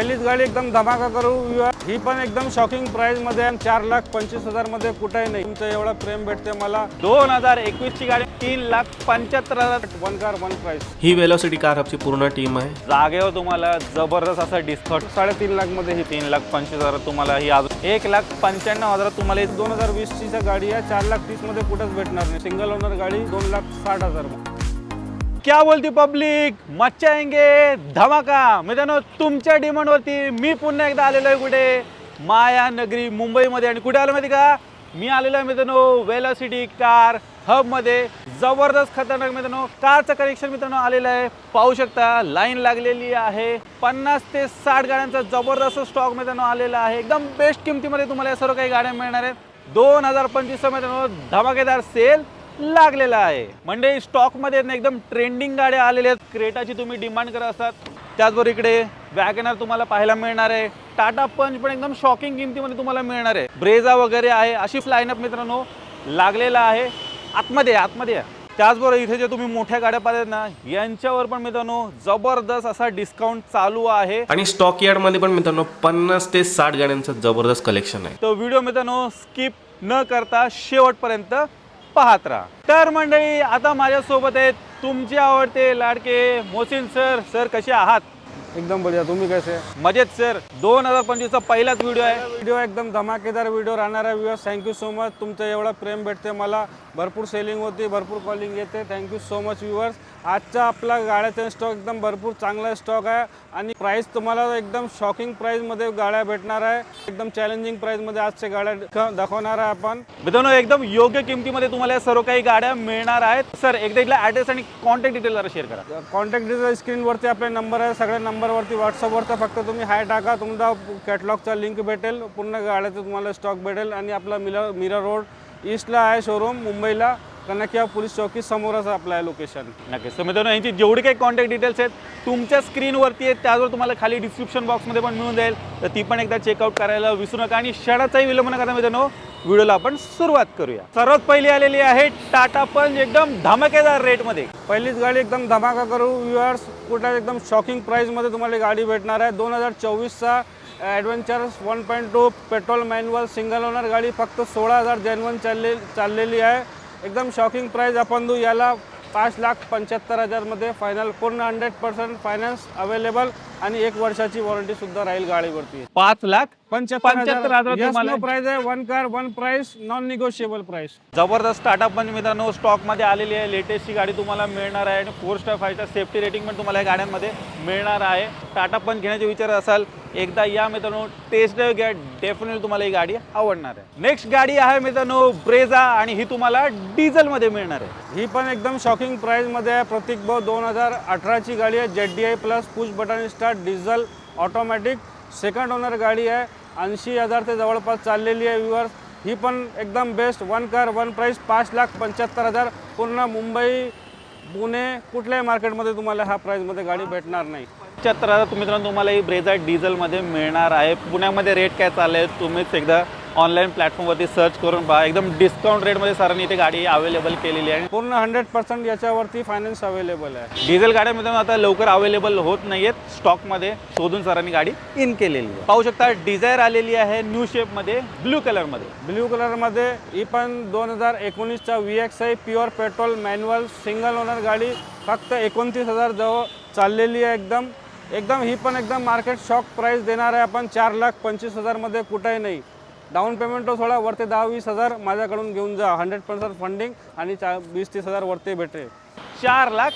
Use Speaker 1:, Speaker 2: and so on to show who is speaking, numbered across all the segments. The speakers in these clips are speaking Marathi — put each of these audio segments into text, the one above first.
Speaker 1: पहिलीच गाडी एकदम धमाका करू. ही पण एकदम शॉकिंग प्राइसमध्ये. चार लाख पंचवीस हजारमध्ये कुठेही नाही. तुमचं एवढं प्रेम भेटते मला.
Speaker 2: दोन हजार एकवीस ची गाडी तीन लाख पंच्याहत्तर हजार.
Speaker 1: वन कार वन प्राइस
Speaker 3: ही वेलोसिटी कार हबची पूर्ण टीम आहे.
Speaker 2: जागेवर तुम्हाला जबरदस्त असा डिस्काउंट
Speaker 1: साडेतीन लाखमध्ये ही
Speaker 2: तीन लाख पंचवीस हजार तुम्हाला ही अजून. एक लाख पंच्याण्णव हजार तुम्हाला
Speaker 1: दोन हजार वीस ची गाडी आहे. चार लाख तीसमध्ये कुठेच भेटणार नाही. सिंगल ओनर गाडी दोन लाख साठ हजार
Speaker 2: क्या बोलती पब्लिक? मच्छा येंगे धमाका? मित्रांनो तुमच्या डिमांडवरती मी पुन्हा एकदा आलेलो आहे कुठे? माया नगरी मुंबईमध्ये. आणि कुठे आलो माहिती का? मी आलेलो आहे मित्रांनो वेलोसिटी कार हबमध्ये जबरदस्त खतरनाक मित्रांनो कारचं कनेक्शन मित्रांनो आलेलं आहे. पाहू शकता लाईन लागलेली आहे. पन्नास ते साठ गाड्यांचा जबरदस्त स्टॉक मित्रांनो आलेला आहे. एकदम बेस्ट किमतीमध्ये तुम्हाला या सर्व काही गाड्या मिळणार आहेत. दोन हजार पंचवीस मित्रांनो धमाकेदार सेल लागलेला आहे. म्हणजे स्टॉकमध्ये एकदम ट्रेंडिंग गाड्या आलेल्या आहेत. क्रेटाची तुम्ही डिमांड करत असतात त्याचबरोबर इकडे वॅगनर तुम्हाला पाहायला मिळणार आहे. टाटा पंच पण एकदम शॉकिंग किमतीमध्ये तुम्हाला मिळणार आहे. ब्रेझा वगैरे आहे. अशी लाईनअप मित्रांनो लागलेला आहे. आतमध्ये आतमध्ये. या. त्याचबरोबर इथे जे तुम्ही मोठ्या गाड्या पाहतात ना यांच्यावर पण मित्रांनो जबरदस्त असा डिस्काउंट चालू आहे.
Speaker 3: आणि स्टॉक यार्डमध्ये पण मित्रांनो पन्नास ते साठ गाड्यांचं जबरदस्त कलेक्शन आहे.
Speaker 2: तो व्हिडिओ मित्रांनो स्किप न करता शेवटपर्यंत पाहत राहा. तर मंडळी आता माझ्यासोबत आहेत तुमचे आवडते लाडके मोसिन सर. सर कसे आहात?
Speaker 1: एकदम बढिया तुम्ही कसे?
Speaker 2: मजेत सर दोन हजार पंचवीसचा पहिलाच व्हिडिओ आहे.
Speaker 1: व्हिडिओ एकदम धमाकेदार व्हिडिओ राहणार आहे व्ह्युअर्स थँक्यू सो मच तुमचं एवढं प्रेम भेटते मला. भरपूर सेलिंग होती भरपूर कॉलिंग येते. थँक्यू सो मच व्ह्युअर्स आजचा आपला गाड्याचा स्टॉक एकदम भरपूर चांगला स्टॉक आहे. आणि प्राईस तुम्हाला एकदम शॉकिंग प्राईसमध्ये गाड्या भेटणार आहे. एकदम चॅलेंजिंग प्राईसमध्ये आजच्या गाड्या दाखवणार आहे आपण.
Speaker 2: मित्रांनो एकदम योग्य किमतीमध्ये तुम्हाला या सर्व काही गाड्या मिळणार आहेत. सर एकदा इथला ॲड्रेस आणि कॉन्टॅक्ट डिटेल जरा शेअर करा.
Speaker 1: कॉन्टॅक्ट डिटेल स्क्रीनवरती आपले नंबर आहे. सगळ्या नंबरवरती व्हॉट्सअपवरती फक्त तुम्ही हाय टाका तुमचा कॅटलॉगचा लिंक भेटेल पूर्ण गाड्याचं तुम्हाला स्टॉक भेटेल आणि आपला मिरर मिरर रोड ईस्टला आहे शोरूम मुंबईला कनकिया पोलीस चौकी समोरच आपलं आहे लोकेशन
Speaker 2: नक्कीच. तर मित्रांनो यांची जेवढी काही कॉन्टॅक्ट डिटेल्स आहेत तुमच्या स्क्रीनवरती आहेत त्यावर तुम्हाला खाली डिस्क्रिप्शन बॉक्समध्ये पण मिळून जाईल. तर ती पण एकदा चेकआउट करायला विसरू नका आणि क्षणाचाही विलंब न करता मित्रांनो व्हिडिओला आपण सुरुवात करूया. सर्वात पहिली आलेली आहे टाटा पंच एकदम धमाकेदार रेटमध्ये
Speaker 1: पहिलीच गाडी एकदम धमाका करू व्ह्युअर्स कुठल्या एकदम शॉकिंग प्राईसमध्ये तुम्हाला गाडी भेटणार आहे. दोन हजार चोवीसचा Adventure one point two petrol manual single owner गाडी फक्त सोळा हजार जेनवन चालले चाललेली आहे. एकदम शॉकिंग प्राईस आपण देऊ. याला पाच लाख पंच्याहत्तर हजारमध्ये फायनल पूर्ण हंड्रेड पर्सेंट फायनान्स अवेलेबल आणि एक वर्षाची वॉरंटीसुद्धा राहील गाडीवरती.
Speaker 2: पाच लाख
Speaker 1: पंच्याहत्तर
Speaker 2: हजार तुम्हाला.
Speaker 1: प्राईस आहे. One car one price non negotiable price
Speaker 2: जबरदस्त टाटा पंच मित्रांनो स्टॉकमध्ये आलेली आहे. लेटेस्टची गाडी तुम्हाला मिळणार आहे आणि four star five star safety rating पण तुम्हाला या गाड्यांमध्ये मिळणार आहे. टाटा पंच घेण्याचे विचार असाल एकदा या मित्रांनो टेस्ट ड्राईव्ह घ्या. डेफिनेटली तुम्हाला ही गाडी आवडणार आहे. नेक्स्ट गाडी आहे मित्रांनो ब्रेझा आणि ही तुम्हाला डिझेलमध्ये मिळणार आहे.
Speaker 1: ही पण एकदम शॉकिंग प्राईजमध्ये आहे. प्रतीक भाऊ दोन हजार अठराची गाडी आहे. Z D I plus push button start diesel automatic second owner गाडी आहे. ऐंशी हजार ते जवळपास चाललेली आहे व्ह्युअर्स ही पण एकदम best one car one price पाच लाख पंच्याहत्तर हजार. पूर्ण मुंबई पुणे कुठल्याही मार्केटमध्ये तुम्हाला ह्या प्राईजमध्ये गाडी भेटणार नाही.
Speaker 2: पंच्याहत्तर हजार तुम्ही मित्रांनो तुम्हाला ही ब्रेझा डिझेलमध्ये मिळणार आहे. पुण्यामध्ये रेट काय चालले? तुम्हीच एकदा ऑनलाईन प्लॅटफॉर्मवरती सर्च करून पहा. एकदम डिस्काउंट रेटमध्ये सरांनी इथे गाडी अवेलेबल केलेली आहे.
Speaker 1: पूर्ण हंड्रेड पर्सेंट याच्यावरती फायनान्स अवेलेबल आहे.
Speaker 2: डिझेल गाड्या मित्रांनो आता लवकर अवेलेबल होत नाहीयेत स्टॉकमध्ये शोधून सरांनी गाडी इन केलेली आहे. पाहू शकता डिझायर आलेली आहे न्यू शेपमध्ये ब्लू कलरमध्ये
Speaker 1: ब्ल्यू कलरमध्ये ही पण दोन हजार एकोणीसचा V X I pure petrol manual single owner गाडी फक्त एकोणतीस हजार जवळ चाललेली आहे एकदम. एकदम ही पण एकदम मार्केट शॉक प्राईस देणार आहे आपण. चार लाख पंचवीस हजारमध्ये कुठेही नाही. डाऊन पेमेंट तो थोडा वरती दहा वीस हजार माझ्याकडून घेऊन जा. हंड्रेड पर्सेंट फंडिंग आणि चा वीस तीस हजार वरती भेटेल.
Speaker 2: चार लाख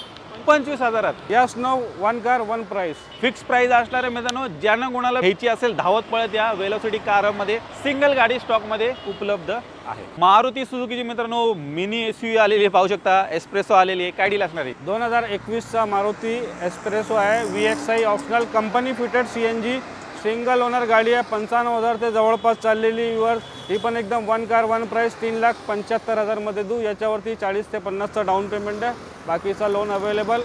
Speaker 2: पंचवीस हजारात.
Speaker 1: Yes no one car one price
Speaker 2: fix price असणारे मित्रांनो ज्यांना कोणाला घ्यायची असेल धावत पळत या वेलोसिटी कारमध्ये सिंगल गाडी स्टॉकमध्ये उपलब्ध आहे. मारुती सुझुकीची मित्रांनो मिनी एस यू आलेली आहे पाहू शकता. एस्प्रेसो आलेली आहे काय डील असणार आहे?
Speaker 1: दोन हजार एकवीसचा मारुती एस्प्रेसो आहे. V X I optional company fitted C N G single owner गाडी आहे पंचावन्न हजार ते जवळपास चाललेली युअर ही पण एकदम वन कार वन प्राईस तीन लाख पंच्याहत्तर हजारमध्ये देऊ. याच्यावरती चाळीस ते पन्नासचं डाऊन पेमेंट आहे. बाकीचा लोन अवेलेबल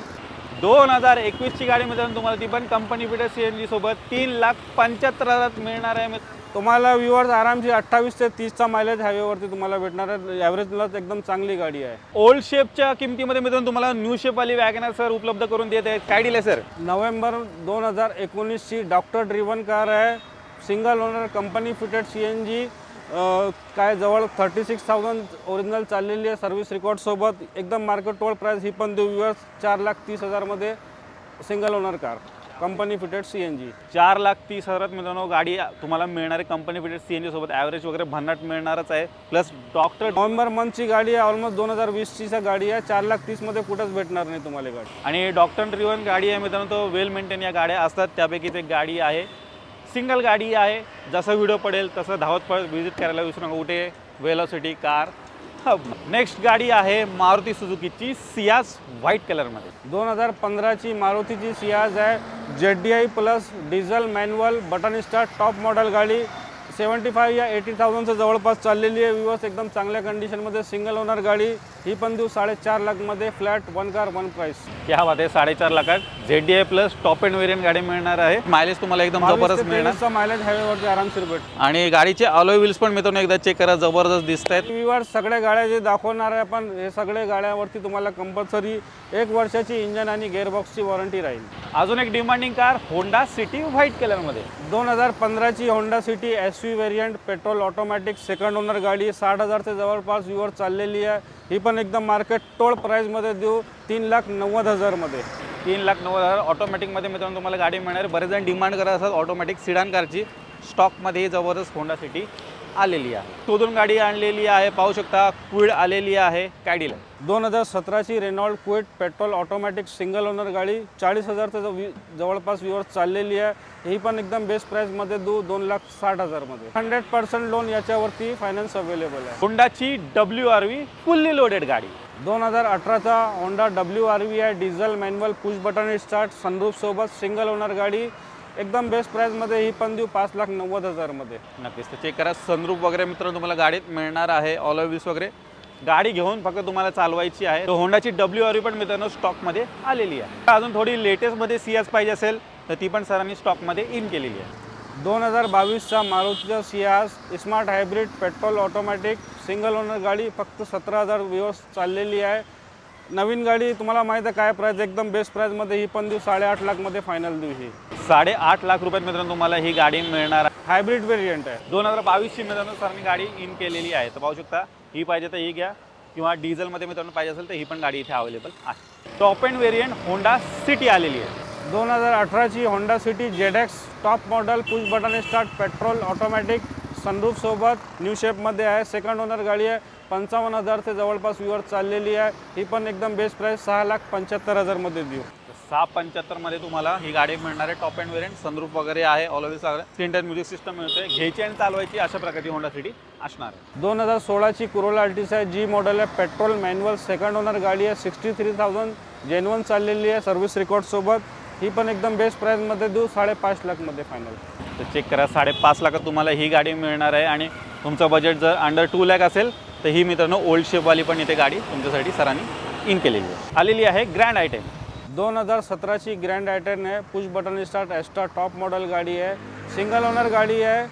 Speaker 2: दोन हजार एकवीसची गाडी मित्रांनो तुम्हाला ती पण company fitter C N G सोबत तीन लाख पंच्याहत्तर हजारात मिळणार आहे
Speaker 1: तुम्हाला व्ह्युअर्स आरामशी अठ्ठावीस ते तीसचा मायलेज हायवेवरती तुम्हाला भेटणार आहे. ॲव्हरेजला एकदम चांगली गाडी आहे.
Speaker 2: ओल्ड शेपच्या किमतीमध्ये मित्रांनो तुम्हाला न्यू शेपवाली वॅगनर सर उपलब्ध करून देत आहेत. काय दिले सर?
Speaker 1: नोव्हेंबर दोन हजार एकोणीसची डॉक्टर ड्रिव्हन कार आहे. Single owner company fitted C N G काय जवळ थर्टी सिक्स थाउजंड ओरिजिनल चाललेली आहे सर्व्हिस रेकॉर्डसोबत एकदम मार्केट टोल प्राईस ही पण देऊ व्ह्युअर्स चार लाख तीस हजारमध्ये single owner car company fitted C N G
Speaker 2: चार लाख तीस हजारात मित्रांनो गाडी तुम्हाला मिळणार आहे company fitted C N G सोबत. ॲव्हरेज वगैरे भन्नाट मिळणारच आहे. प्लस डॉक्टर
Speaker 1: नोव्हेंबर मंथची गाडी आहे. ऑलमोस्ट दोन हजार वीसची गाडी आहे. चार लाख तीसमध्ये कुठंच भेटणार नाही तुम्हाला गाडी.
Speaker 2: आणि डॉक्टर ड्रिवन गाडी आहे मित्रांनो. तो वेल मेंटेन या गाड्या असतात. त्यापैकीच एक गाडी आहे. सिंगल गाडी आहे. जसं व्हिडिओ पडेल तसं धावत पडत व्हिजिट करायला विसरू नका. उठे वेलोसिटी कार नेक्स्ट गाडी आहे मारुती सुझुकीची सियास व्हाईट कलरमध्ये.
Speaker 1: दोन हजार पंधराची मारुतीची सियाज आहे. Z D I plus diesel manual button star top model गाडी. सेवन्टी फाय या एटी थाउजंडचं जवळपास चाललेली आहे. विवस एकदम चांगल्या कंडिशनमध्ये सिंगल ओनर गाडी. ही पण देऊ साडेचार लाखमध्ये flat one car one price
Speaker 2: त्या बात आहे साडेचार लाखात Z D I plus top end variant गाडी मिळणार आहे. मायलेज तुम्हाला एकदम जबरदस्त मिळणार.
Speaker 1: मायलेज हायवेवरती आरामशीर भेट.
Speaker 2: आणि गाडीचे अलॉय व्हील्स पण मित्रांनो एकदा चेक करा जबरदस्त दिसत आहेत
Speaker 1: विवार सगळ्या गाड्या जे दाखवणार आहे आपण हे सगळे गाड्यावरती तुम्हाला कंपल्सरी एक वर्षाची इंजन आणि गेअरबॉक्सची वॉरंटी राहील.
Speaker 2: अजून एक demanding car Honda City white कलरमध्ये
Speaker 1: दोन हजार पंधराची Honda City S V variant petrol automatic second owner गाडी साठ हजारच्या जवळपास व्ह्युअर चाललेली आहे. ही पण एकदम मार्केट टोळ प्राईजमध्ये देऊ तीन लाख नव्वद हजारमध्ये.
Speaker 2: तीन लाख नव्वद हजार ऑटोमॅटिकमध्ये मित्रांनो तुम्हाला गाडी मिळणार. बरेच जण डिमांड करत असतात ऑटोमॅटिक सिडान कारची. स्टॉकमध्ये ही जबरदस्त होंडा सिटी. आलेली आहे. शोधून गाडी आणलेली आहे. पाहू शकता क्विड आलेली आहे. काय डील आहे
Speaker 1: दोन हजार सतराची Renault Kwid petrol automatic single owner गाडी चाळीस हजारचं जव- वि- जवळपास व्ह्युअर्स चाललेली आहे. ही पण एकदम बेस्ट प्राईसमध्ये देऊ दोन लाख साठ हजारमध्ये. हंड्रेड पर्सेंट लोन याच्यावरती फायनान्स अवेलेबल आहे.
Speaker 2: होंडाची W R V fully loaded गाडी.
Speaker 1: दोन हजार अठराचा होंडा डब्ल्यू आर व्ही आहे. Diesel manual push button start सनरूफसोबत single owner गाडी. एकदम बेस्ट प्राईसमध्ये ही पण देऊ पाच लाख नव्वद हजारमध्ये
Speaker 2: नक्कीच. तर चेक करा. सनरूप वगैरे मित्रांनो तुम्हाला गाडीत मिळणार आहे ऑल व्हील्स वगैरे. गाडी घेऊन फक्त तुम्हाला चालवायची आहे. तर होंडाची डब्ल्यू आर पण मित्रांनो स्टॉकमध्ये आलेली आहे. अजून थोडी लेटेस्टमध्ये सी एस पाहिजे असेल तर ती पण सरांनी स्टॉकमध्ये इन केलेली आहे.
Speaker 1: दोन हजार बावीसचा मारुतीचा Ciaz smart hybrid petrol automatic single owner गाडी फक्त सतरा हजार व्ह्युअर्स चाललेली आहे. नवीन गाडी तुम्हाला माहीत आहे काय प्राईस एकदम बेस्ट प्राईजमध्ये ही पण देऊ. साडेआठ लाखमध्ये फायनल देऊ ही.
Speaker 2: साडेआठ लाख रुपयात मित्रांनो तुम्हाला ही गाडी मिळणार आहे.
Speaker 1: हायब्रिड व्हेरियंट आहे.
Speaker 2: दोन हजार बावीसची मित्रांनो सरांनी गाडी इन केलेली आहे. तर पाहू शकता ही पाहिजे तर ही घ्या. किंवा डिझेलमध्ये मित्रांनो पाहिजे असेल तर ही पण गाडी इथे अवेलेबल आहे. Top end variant Honda City आलेली आहे.
Speaker 1: दोन हजार अठराची Honda City ZX top model push button start petrol automatic सनरूफसोबत new शेपमध्ये आहे. सेकंड ओनर गाडी आहे. पंचावन्न हजारचे जवळपास व्ह्युअर चाललेली आहे. ही पण एकदम बेस्ट प्राईस सहा लाख पंच्याहत्तर हजारमध्ये देऊ.
Speaker 2: सहा पंच्याहत्तरमध्ये तुम्हाला ही गाडी मिळणार आहे. टॉप अँड वेरियंट सनरूफ वगैरे आहे always screen touch music system मिळतोय. घ्यायची आणि चालवायची अशा प्रकारची होंडा सिटी असणार आहे.
Speaker 1: दोन हजार सोळाची कुरोला अल्टिस आहे. जी मॉडेल आहे पेट्रोल मॅन्युअल सेकंड ओनर गाडी आहे. सिक्स्टी थ्री थाउजंड जेन्युअन चाललेली आहे सर्व्हिस रेकॉर्डसोबत ही पण एकदम बेस्ट प्राईसमध्ये देऊ साडेपाच लाखमध्ये फायनल
Speaker 2: तर चेक करा साडेपाच लाखात तुम्हाला ही गाडी मिळणार आहे. आणि तुमचं बजेट जर अंडर टू लॅक असेल तर ही मित्रांनो ओल्ड शेपवाली पण इथे गाडी तुमच्यासाठी सरांनी इन केलेली आहे. आलेली आहे ग्रँड आयटेम
Speaker 1: दोन हजार सतराची ग्रँड आयटन आहे push button start extra top model गाडी आहे सिंगल ओनर गाडी आहे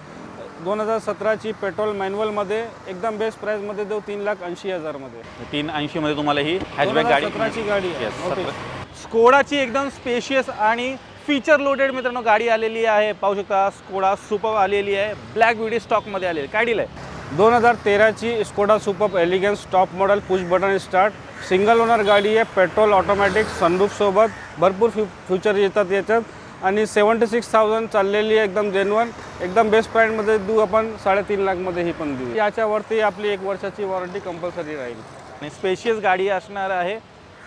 Speaker 1: दोन हजार सतराची पेट्रोल मॅन्युअलमध्ये एकदम बेस्ट प्राईसमध्ये देऊ तीन लाख ऐंशी हजारमध्ये
Speaker 2: तीन ऐंशीमध्ये तुम्हाला ही हॅचबॅक गाडी
Speaker 1: 2017 ची गाडी आहे.
Speaker 2: Yes,
Speaker 1: मोठी.
Speaker 2: 17. स्कोडाची एकदम स्पेशियस आणि फीचर लोडेड मित्रांनो गाडी आलेली आहे पाहू शकता स्कोडा सुपर आलेली आहे ब्लॅक विडी स्टॉकमध्ये आलेली आहे. काय डील आहे
Speaker 1: दोन हजार तेराची Skoda Superb Elegance top model push button start single owner गाडी आहे पेट्रोल ऑटोमॅटिक सनरूफसोबत भरपूर फ्यू फ्युचर येतात याच्यात. आणि सेवन्टी सिक्स थाउजंड चाललेली आहे एकदम जेन्युअन एकदम बेस्ट प्राईजमध्ये देऊ आपण साडेतीन लाखमध्ये ही पण देऊ. याच्यावरती आपली एक वर्षाची वॉरंटी कंपल्सरी राहील.
Speaker 2: आणि स्पेशियस गाडी असणार आहे.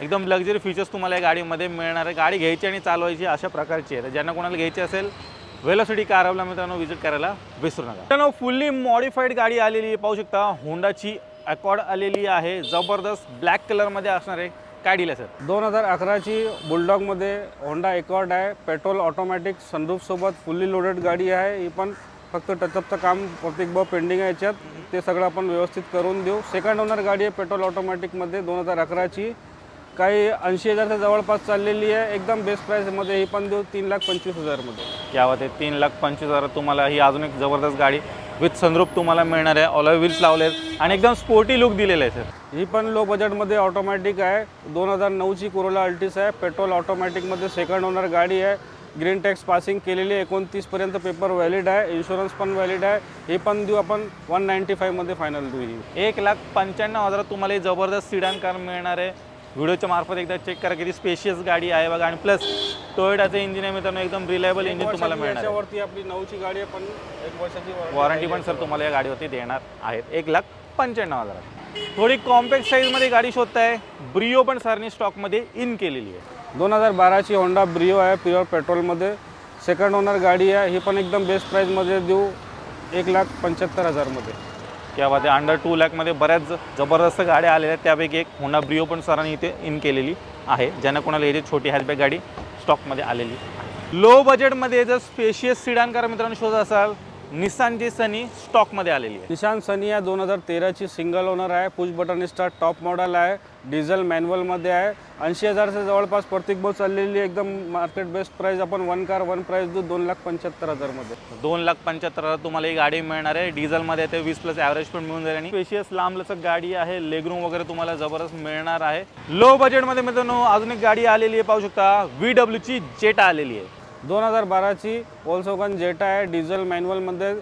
Speaker 2: एकदम लक्झरी फीचर्स तुम्हाला या गाडीमध्ये मिळणार आहे. गाडी घ्यायची आणि चालवायची अशा प्रकारची आहे. ज्यांना कोणाला घ्यायची असेल वेलोसिटी कारवला मित्रांनो व्हिजिट करायला विसरू नका. मित्रांनो फुल्ली मॉडिफाईड गाडी आलेली आहे. पाहू शकता होंडाची अकॉर्ड आलेली आहे जबरदस्त ब्लॅक कलरमध्ये असणार आहे काय डील सर
Speaker 1: दोन हजार अकराची बुलडॉगमध्ये होंडा एकॉर्ड आहे पेट्रोल ऑटोमॅटिक सनरूफसोबत फुल्ली लोडेड गाडी आहे. ही पण फक्त टचअपचं काम प्रत्येक ब पेंडिंग आहे याच्यात. ते सगळं आपण व्यवस्थित करून देऊ. सेकंड ओनर गाडी आहे पेट्रोल ऑटोमॅटिकमध्ये दोन हजार अकराची. काही ऐंशी हजारच्या जवळपास चाललेली आहे. एकदम बेस्ट प्राईसमध्ये ही पण देऊ तीन लाख पंचवीस हजारमध्ये.
Speaker 2: क्या आहे तीन लाख पंचवीस हजार तुम्हाला ही अजून एक जबरदस्त गाडी. विथ सनरूप तुम्हाला मिळणार आहे. ऑलॉय व्हील्स लावले आहेत आणि एकदम स्पोर्टी लुक दिलेलं आहे सर
Speaker 1: ही पण लो बजेटमध्ये ऑटोमॅटिक आहे. दोन हजार नऊची कोरोला अल्टिस आहे. पेट्रोल ऑटोमॅटिकमध्ये सेकंड ओनर गाडी आहे. ग्रीन टॅक्स पासिंग केलेली एकोणतीसपर्यंत पेपर व्हॅलिड आहे. इन्शुरन्स पण व्हॅलिड आहे. हे पण देऊ आपण. वन नाईन्टी फाईव्हमध्ये फायनल देऊ ही.
Speaker 2: एक लाख पंच्याण्णव हजारात तुम्हाला ही जबरदस्त सिडान कार मिळणार आहे. व्हिडिओच्या मार्फत एकदा चेक करा किती स्पेशियस गाडी आहे बघा. आणि प्लस टोयोटाचं इंजिन आहे मित्रांनो एकदम रिलायबल इंजिन तुम्हाला मिळणार आहे.
Speaker 1: याच्यावरती आपली नऊची गाडी आहे पण एक वर्षाची
Speaker 2: वॉरंटी पण सर तुम्हाला या गाडीवरती देणार आहेत. एक लाख पंच्याण्णव हजारात. थोडी कॉम्पॅक्ट साईजमध्ये गाडी शोधताय. ब्रिओ पण सरनी स्टॉकमध्ये इन केलेली आहे.
Speaker 1: दोन हजार बाराची होंडा ब्रिओ आहे प्युअर पेट्रोलमध्ये सेकंड ओनर गाडी आहे ही पण एकदम बेस्ट प्राईजमध्ये देऊ एक लाख पंच्याहत्तर हजारमध्ये.
Speaker 2: किंवा ते अंडर टू लॅकमध्ये बऱ्याच ज- जबरदस्त गाड्या आलेल्या आहेत. त्यापैकी एक होंडा ब्रिओ पण सरांनी इथे इन केलेली आहे. ज्यांना कोणाला याची छोटी हॅचबॅक गाडी स्टॉकमध्ये आलेली. लो बजेटमध्ये जर स्पेशियस सिडान कार मित्रांनो शोधत असाल निसानची सनी स्टॉकमध्ये आलेली आहे.
Speaker 1: निशान सनी आहे दोन हजार तेराची सिंगल ओनर आहे push button star top model आहे डिझेल मॅन्युअलमध्ये आहे. ऐंशी हजारच्या जवळपास प्रत्येक बस चाललेली आहे. एकदम मार्केट बेस्ट प्राईस आपण वन कार वन प्राईस देऊ दोन लाख पंच्याहत्तर हजारमध्ये
Speaker 2: दोन लाख पंच्याहत्तर हजार तुम्हाला ही गाडी मिळणार आहे. डिझेलमध्ये ते वीस प्लस ॲव्हरेज पण मिळून जाईल आणि स्पेशियस लांब लचक गाडी आहे. लेगरूम वगैरे तुम्हाला जबरदस्त मिळणार आहे. लो बजेटमध्ये मित्रांनो अजून एक गाडी आलेली आहे पाहू शकता. व्ही डब्ल्यूची जेटा आलेली आहे.
Speaker 1: दोन हजार बाराची वॉल्सोगन जेटा आहे डिझेल मॅन्युअलमध्ये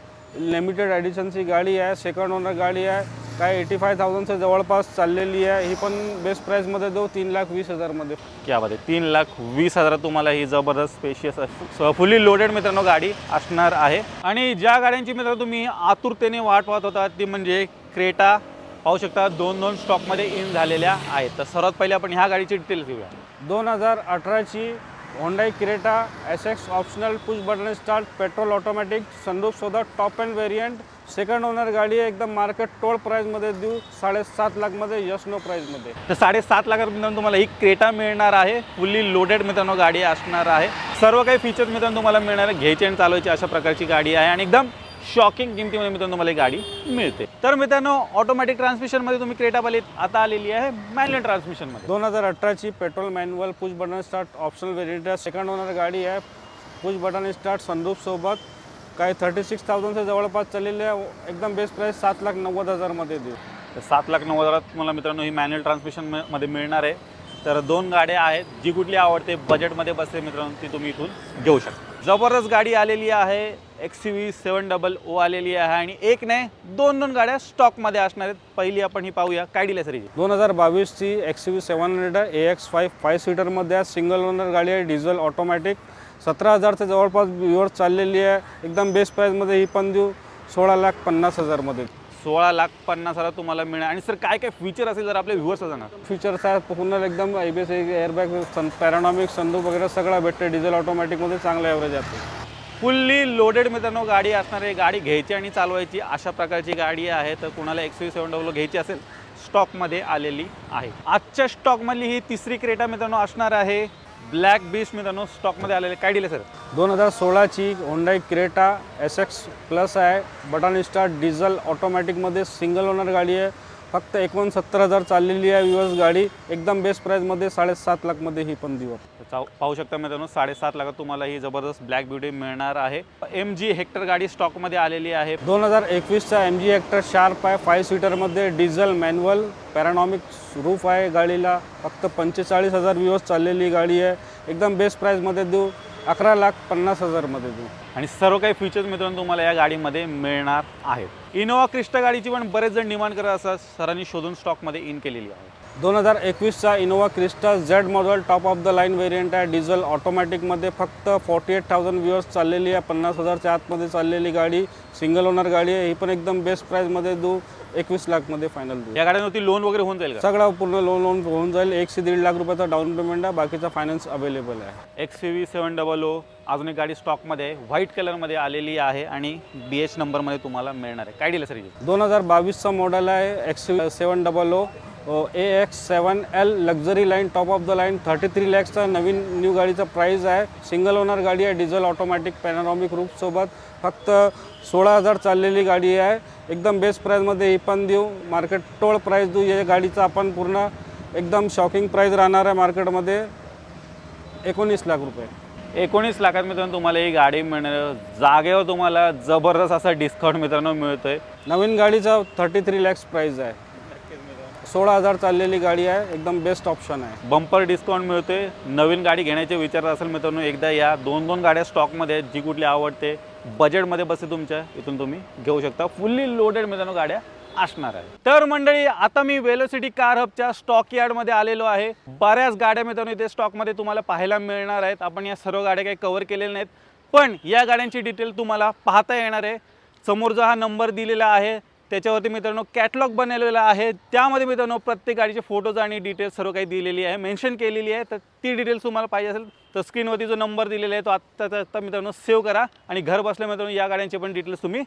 Speaker 1: लिमिटेड ॲडिशनची गाडी आहे सेकंड ओनर गाडी आहे काय एटी फाय थाउजंडच्या जवळपास चाललेली आहे. ही पण बेस्ट प्राईसमध्ये देऊ तीन लाख वीस हजारमध्ये.
Speaker 2: क्या बात आहे. तीन लाख वीस हजारात तुम्हाला ही जबरदस्त स्पेशियस फुल्ली लोडेड मित्रांनो गाडी असणार आहे. आणि ज्या गाड्यांची मित्रांनो तुम्ही आतुरतेने वाट पाहत होता ती म्हणजे क्रेटा. पाहू शकता दोन दोन स्टॉकमध्ये इन झालेल्या आहेत. तर सर्वात पहिले आपण ह्या गाडीची डिटेल्स घेऊया.
Speaker 1: दोन हजार अठराची Hyundai Creta S X optional push button start petrol automatic संदूप सोदा top and variant second owner गाडी आहे एकदम मार्केट टोल प्राईजमध्ये देऊ साडेसात लाखमध्ये यश नो प्राईजमध्ये
Speaker 2: तर साडेसात लाखात मित्रांनो तुम्हाला ही क्रेटा मिळणार आहे फुल्ली लोडेड मित्रांनो गाडी असणार आहे. सर्व काही फीचर्स मित्रांनो तुम्हाला मिळणार आहे घ्यायची आणि चालवायची अशा प्रकारची गाडी आहे आणि एकदम शॉकिंग किमतीमध्ये मित्रांनो तुम्हाला ही गाडी मिळते. तर मित्रांनो ऑटोमॅटिक ट्रान्समिशनमध्ये तुम्ही क्रेटा पाली आता आलेली आहे मॅन्युअल ट्रान्समिशनमध्ये
Speaker 1: दोन हजार अठराची petrol manual push button start optional variant second owner गाडी आहे. पुश बटन स्टार्ट सनरूफ सोबत. काय थर्टी सिक्स थाउजंडच्या जवळपास चाललेली आहे. एकदम बेस्ट प्राईस सात लाख नव्वद हजारमध्ये देऊ.
Speaker 2: तर सात लाख नव्वद हजारात तुम्हाला मित्रांनो ही मॅन्युअल ट्रान्समिशनमध्ये मिळणार आहे. तर दोन गाड्या आहेत. जी कुठली आवडते बजेटमध्ये बसते मित्रांनो ती तुम्ही इथून घेऊ शकता. जबरदस्त गाडी आलेली आहे. X V seven double O आलेली आहे आणि एक नाही दोन दोन गाड्या स्टॉकमध्ये असणार आहेत. पहिली आपण ही पाहूया. काय दिली सर
Speaker 1: दोन हजार बावीसची X V seven hundred A X five five सीटरमध्ये आहे सिंगल ओनर गाडी आहे डिझेल ऑटोमॅटिक सतरा हजारच्या जवळपास व्ह्युअर्स चाललेली आहे. एकदम बेस्ट प्राईजमध्ये ही पण देऊ. सोळा लाख पन्नास हजारमध्ये.
Speaker 2: सोळा लाख पन्नास हजार तुम्हाला मिळणार आणि सर काय काय फीचर असेल जर आपले व्ह्युअर्स जाणार?
Speaker 1: फीचर्स आहेत पूर्ण एकदम I B S airbag sun panoramic संदूक वगैरे सगळं भेटते. डिझेल ऑटोमॅटिकमध्ये चांगलं ॲव्हरेज आहे.
Speaker 2: फुल्ली लोडेड मित्रांनो गाडी असणार आहे. गाडी घ्यायची आणि चालवायची अशा प्रकारची गाडी आहे तर कुणाला एक्स व्ही सेवन डब्ल्यू घ्यायची असेल स्टॉकमध्ये आलेली आहे. आजच्या स्टॉकमधली ही तिसरी क्रेटा मित्रांनो असणार आहे. ब्लॅक बीस मित्रांनो स्टॉकमध्ये आलेले काय दिले सर
Speaker 1: दोन हजार सोळाची Hyundai Creta S X plus आहे. बटन डिझल ऑटोमॅटिकमध्ये सिंगल ओनर गाडी आहे. फक्त एकोणसत्तर हजार चाललेली आहे युएस गाडी. एकदम बेस्ट प्राईजमध्ये साडेसात लाखमध्ये ही पण देऊ
Speaker 2: चाव- पाहू शकता मित्रांनो साडेसात लाखात तुम्हाला ही जबरदस्त ब्लॅक ब्युटी मिळणार आहे. एम जी हेक्टर गाडी स्टॉकमध्ये आलेली आहे.
Speaker 1: दोन हजार एकवीसचा एम जी हेक्टर शार्प आहे. फाईव्ह सीटरमध्ये डिझेल मॅन्युअल पॅरानॉमिक रूफ आहे गाडीला. फक्त पंचेचाळीस हजार व्ह्यूअर्स चाललेली गाडी आहे. एकदम बेस्ट प्राईजमध्ये देऊ. अकरा लाख पन्नास हजारमध्ये देऊ.
Speaker 2: आणि सर्व काही फीचर्स मित्रांनो तुम्हाला या गाडीमध्ये मिळणार आहेत. इनोवा क्रिस्टा गाडीची पण बरेच जण डिमांड करत असतात. सरांनी शोधून स्टॉकमध्ये इन केलेली आहे.
Speaker 1: दोन हजार एकवीसचा Innova Crysta Z model top of the line variant आहे. डिझेल ऑटोमॅटिकमध्ये फक्त फॉर्टी एट थाउजंड व्ह्युअर्स चाललेली आहे. पन्नास हजारच्या आतमध्ये चाललेली गाडी सिंगल ओनर गाडी आहे. ही पण एकदम बेस्ट प्राईजमध्ये देऊ. एकवीस लाखमध्ये फायनल देऊ.
Speaker 2: या गाड्यांवरती लोन वगैरे होऊन जाईल का?
Speaker 1: सगळं पूर्ण लोन लोन होऊन जाईल. एक ते दीड लाख रुपयाचा डाऊन पेमेंट आहे. बाकीचा फायनान्स अवेलेबल आहे.
Speaker 2: X V seven double O अजून एक गाडी स्टॉकमध्ये व्हाईट कलरमध्ये आलेली आहे आणि बी एच नंबरमध्ये तुम्हाला मिळणार आहे. काय दिलं सर
Speaker 1: दोन हजार बावीसचा मॉडेल आहे. X seven double O A X seven L luxury line top of the line thirty three लॅक्सचा नवीन न्यू गाडीचा प्राईस आहे. सिंगल ओनर गाडी आहे डिझेल ऑटोमॅटिक पॅनारॉमिक रूपसोबत फक्त सोळा हजार चाललेली गाडी आहे. एकदम बेस्ट प्राईजमध्ये ही पण देऊ. मार्केट टोळ प्राईस देऊ. या गाडीचा आपण पूर्ण एकदम शॉकिंग प्राईज राहणार आहे मार्केटमध्ये एकोणीस लाख रुपये.
Speaker 2: एकोणीस लाखात मित्रांनो तुम्हाला ही गाडी मिळणार जागेवर तुम्हाला जबरदस्त असा डिस्काउंट मित्रांनो मिळतोय.
Speaker 1: नवीन गाडीचा थर्टी थ्री लॅक्स प्राईज आहे. सोळा हजार चाललेली गाडी आहे. एकदम बेस्ट ऑप्शन आहे.
Speaker 2: बंपर डिस्काउंट मिळते. नवीन गाडी घेण्याचे विचार असेल मित्रांनो एकदा या दोन दोन गाड्या स्टॉकमध्ये आहेत. जी कुठली आवडते बजेटमध्ये बसते तुमच्या इथून तुम्ही घेऊ शकता. फुल्ली लोडेड मित्रांनो गाड्या असणार आहे तर मंडळी आता मी वेलोसिटी कार हबच्या स्टॉक यार्डमध्ये आलेलो आहे. बऱ्याच गाड्या मित्रांनो इथे स्टॉकमध्ये तुम्हाला पाहायला मिळणार आहेत. आपण या सर्व गाड्या काही कव्हर केलेल्या नाहीत. पण या गाड्यांची डिटेल तुम्हाला पाहता येणार आहे. समोर जो हा नंबर दिलेला आहे. त्याच्यावरती मित्रांनो कॅटलॉग बनवलेला आहे. त्यामध्ये मित्रांनो प्रत्येक गाडीचे फोटोज आणि डिटेल्स सर्व काही दिलेली आहे. मेन्शन केलेली आहे. तर ती डिटेल्स तुम्हाला पाहिजे असेल तर स्क्रीनवरती जो नंबर दिलेला आहे तो आत्ता आत्ता मित्रांनो सेव्ह करा. आणि घर बसल्या मित्रांनो या गाड्यांचे पण डिटेल्स तुम्ही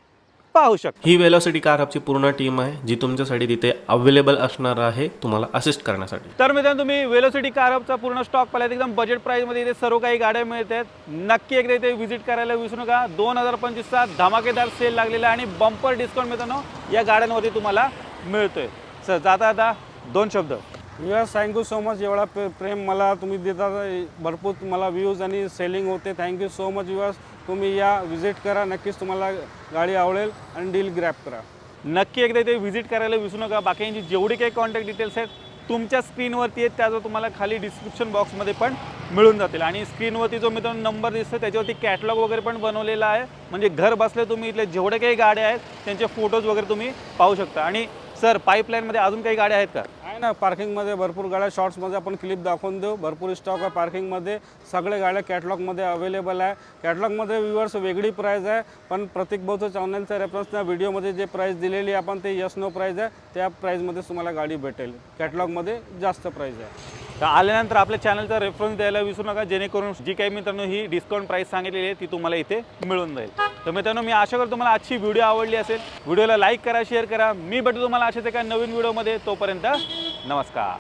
Speaker 2: पाहू शकता.
Speaker 3: ही वेलोसिटी कार हबची पूर्ण टीम आहे जी तुमच्यासाठी तिथे अवेलेबल असणार आहे तुम्हाला असिस्ट करण्यासाठी.
Speaker 2: तर मित्रांनो तुम्ही वेलोसिटी कारचा पूर्ण स्टॉक पाहिला एकदम बजेट प्राईसमध्ये इथे सर्व काही गाड्या मिळत आहेत नक्की एकदा इथे व्हिजिट करायला विसरू नका. दोन हजार पंचवीसचा धमाकेदार सेल लागलेला आहे आणि बंपर डिस्काउंट मित्रांनो या गाड्यांवरती तुम्हाला मिळतोय. सर जाता आता दोन शब्द.
Speaker 1: यस थँक्यू सो मच एवढा पे प्रेम मला तुम्ही देतात भरपूर मला व्ह्यूज आणि सेलिंग होते. थँक्यू सो मच युअर्स तुम्ही या विजिट करा नक्कीच तुम्हाला गाडी आवडेल आणि डील ग्रॅप करा.
Speaker 2: नक्की एकदा इथे व्हिजिट करायला विसरू नका. बाकीची जेवढी काही कॉन्टॅक्ट डिटेल्स आहेत तुमच्या स्क्रीनवरती आहेत त्याचं तुम्हाला खाली डिस्क्रिप्शन बॉक्समध्ये पण मिळून जातील. आणि स्क्रीनवरती जो मित्रांनो नंबर दिसतो त्याच्यावरती कॅटलॉग वगैरे पण बनवलेला आहे. म्हणजे घर बसले तुम्ही इथले जेवढे काही गाड्या आहेत त्यांचे फोटोज वगैरे तुम्ही पाहू शकता. आणि सर पाईपलाईनमध्ये अजून काही गाड्या आहेत का?
Speaker 1: आहे ना पार्किंगमध्ये भरपूर गाड्या शॉर्ट्समध्ये आपण क्लिप दाखवून देऊ. भरपूर स्टॉक आहे पार्किंगमध्ये सगळे गाड्या कॅटलॉगमध्ये अवेलेबल आहे. कॅटलॉगमध्ये व्ह्युअर्स वेगळी प्राईज आहे पण प्रत्येक भाऊचं चॅनलच्या रेफरन्सच्या व्हिडिओमध्ये जे प्राईस दिलेली आहे आपण ते यस नो प्राईज आहे त्या प्राईजमध्ये तुम्हाला गाडी भेटेल. कॅटलॉगमध्ये जास्त प्राईज आहे.
Speaker 2: तर आल्यानंतर आपल्या चॅनलचा रेफरन्स द्यायला विसरू नका जेणेकरून जी काही मित्रांनो ही डिस्काउंट प्राईस सांगितलेली आहे ती तुम्हाला इथे मिळून जाईल. तर मित्रांनो मी आशा करतो तुम्हाला आजची व्हिडिओ आवडली असेल. व्हिडिओला लाईक करा शेअर करा. मी भेटतो तुम्हाला अशाच एका नवीन व्हिडिओमध्ये तोपर्यंत नमस्कार.